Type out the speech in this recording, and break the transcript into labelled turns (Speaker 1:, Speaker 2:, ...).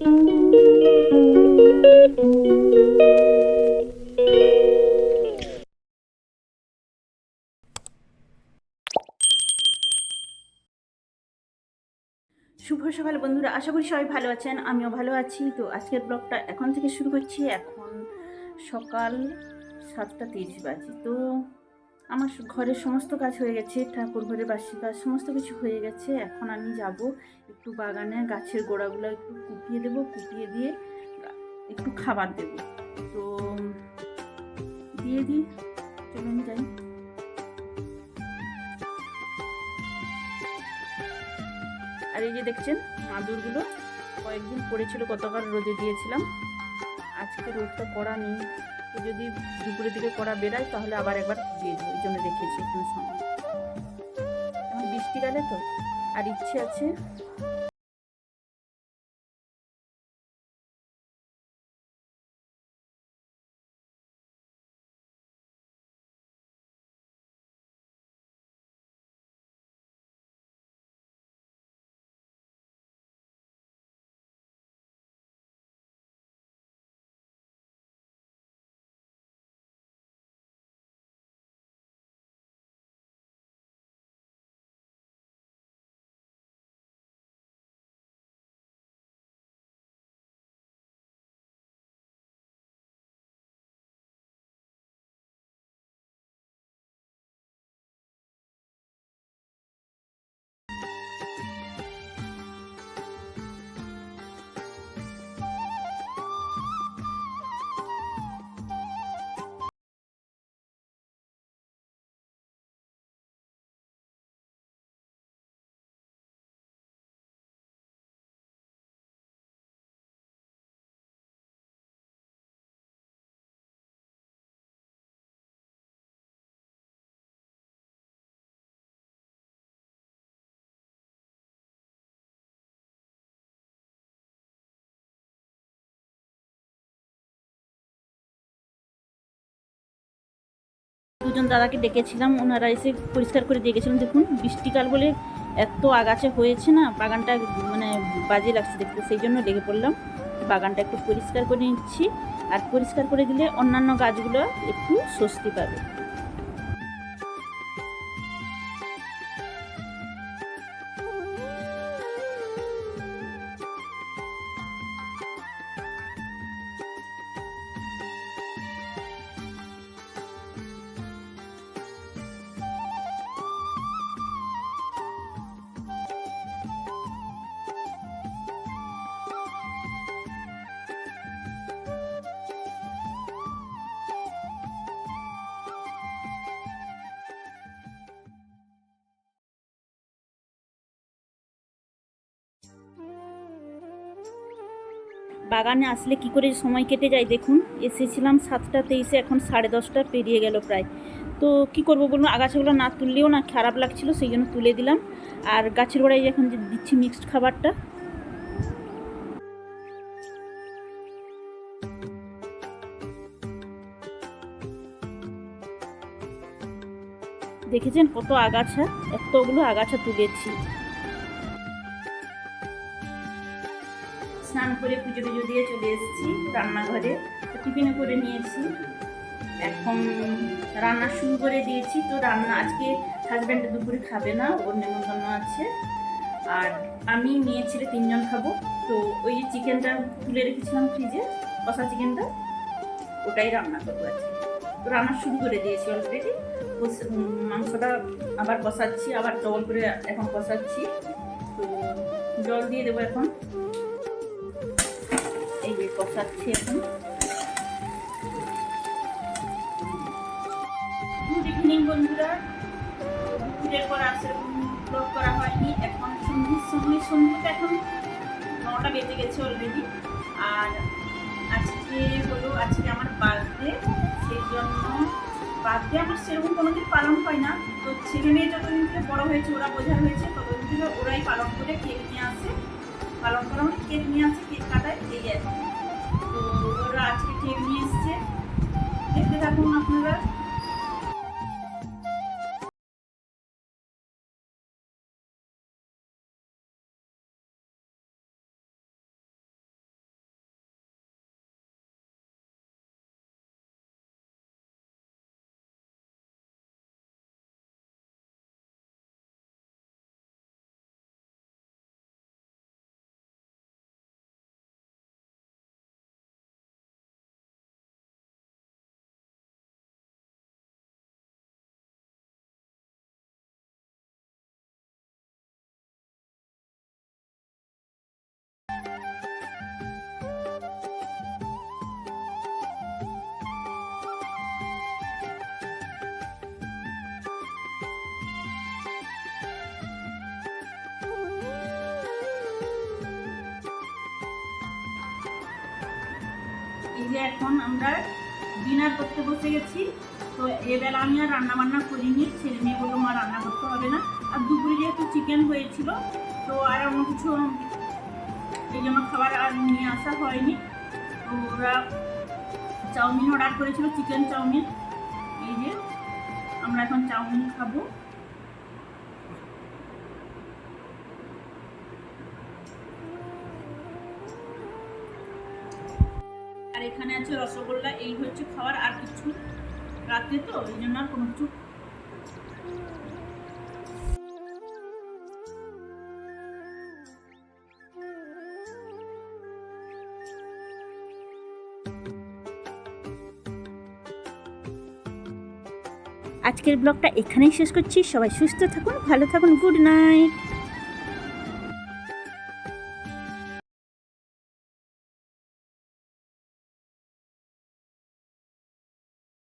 Speaker 1: শুভ সকাল বন্ধুরা, আশা করি সবাই ভালো আছেন, আমিও ভালো আছি। তো আজকের ব্লগটা এখন থেকে শুরু করছি। এখন সকাল সাতটা তিরিশ বাজে। তো আমার ঘরের সমস্ত কাজ হয়ে গেছে, ঠাকুর ঘরের বাসি কাজ সমস্ত কিছু হয়ে গেছে, এখন আমি যাব একটু বাগানে গাছের গোড়াগুলো একটু কুপিয়ে দেবো, কুপিয়ে দিয়ে একটু খাবার দেবো। তো, দিয়ে দিই চলুন যাই। আর এই যে দেখছেন মাদুরগুলো, কয়েকদিন পড়েছিল, গতকাল রোদে দিয়েছিলাম। আজকে রোদটা করা নেই। তো যদি দুপুরের দিকে কড়া বেড়ায়, তাহলে আবার একবার দিয়ে দেবো। এই জন্য রেখেছি সময় বৃষ্টি গেলে তো আর ইচ্ছে আছে দুজন দাদাকে ডেকেছিলাম, ওনারা এসে পরিষ্কার করে দিয়ে গেছিলাম দেখুন, বৃষ্টিকাল বলে এত আগাছা হয়েছে না, বাগানটা মানে বাজে লাগছে দেখতে, সেই জন্য ডেকে পড়লাম। বাগানটা একটু পরিষ্কার করে নিচ্ছি, আর পরিষ্কার করে দিলে অন্যান্য গাছগুলো একটু স্বস্তি পাবে। বাগানে আসলে কি করে সময় কেটে যায় দেখুন, এসেছিলাম সাতটা তেইশে, এখন সাড়ে দশটা, পেরিয়ে গেল প্রায়। তো কি করব বলুন, আগাছাগুলো না তুললেও না খারাপ লাগছিল, সেই জন্য তুলে দিলাম। আর গাছের গোড়ায় এখন যে দিচ্ছি মিক্সড খাবারটা। দেখেছেন কত আগাছা? এতগুলো আগাছা তুলেছি। স্নান করে পুজো টুজো দিয়ে চলে এসেছি রান্নাঘরে। টিফিনে করে নিয়েছি। এখন রান্না শুরু করে দিয়েছি। তো রান্না আজকে হাজব্যান্ড দুপুরে খাবে না, ওর নেমন্তন্ন আছে। আর আমি মেয়ে, ছেলে তিনজন খাব। তো ওই যে চিকেনটা তুলে রেখেছিলাম ফ্রিজে, কষা চিকেনটা, ওটাই রান্না করব আজকে। তো রান্না শুরু করে দিয়েছি অলরেডি মাংসটা আবার কষাচ্ছি, আবার ডবল করে এখন কষাচ্ছি। তো জল দিয়ে দেবো এখন। কষাচ্ছি এখন। বন্ধুরা, দুপুরের পর আর সেরকম ব্লগ করা হয়নি। এখন সন্ধ্যের সময় সন্ধ্যেটা এখন নটা বেজে গেছে অলরেডি আর আজকে হলো, আজকে আমার বার্থডে সেই জন্য বার্থডে আমার সেরকম কোনোদিন পালন হয় না। তো ছেলে মেয়ে যতদিন থেকে বড় হয়েছে, ওরা বোঝা হয়েছে, ততদিন থেকে ওরাই পালন করে কেক নিয়ে আসে। পালন করা মানে কেক নিয়ে আসে দেখতে এই যে এখন আমরা ডিনার করতে বসে গেছি, তো এবেলা আমি আর রান্না বান্না করিনি, ছেলে মেয়ে বলল মা রান্না করতে হবে না। আর দুপুরে যেহেতু চিকেন হয়েছিল, তো আর অন্য কিছু এই জন্য খাবার আর নিয়ে আসা হয়নি। তো ওরা চাউমিন অর্ডার করেছিল চিকেন চাউমিন। এই যে আমরা এখন চাউমিন খাব। এখানে আছে রসগোল্লা, এই হচ্ছে খাবার আর কিছু রাতে তো, এই জন্য আর কোনো কিছু আজকের ব্লগটা এখানেই শেষ করছি। সবাই সুস্থ থাকুন, ভালো থাকুন, গুড নাইট।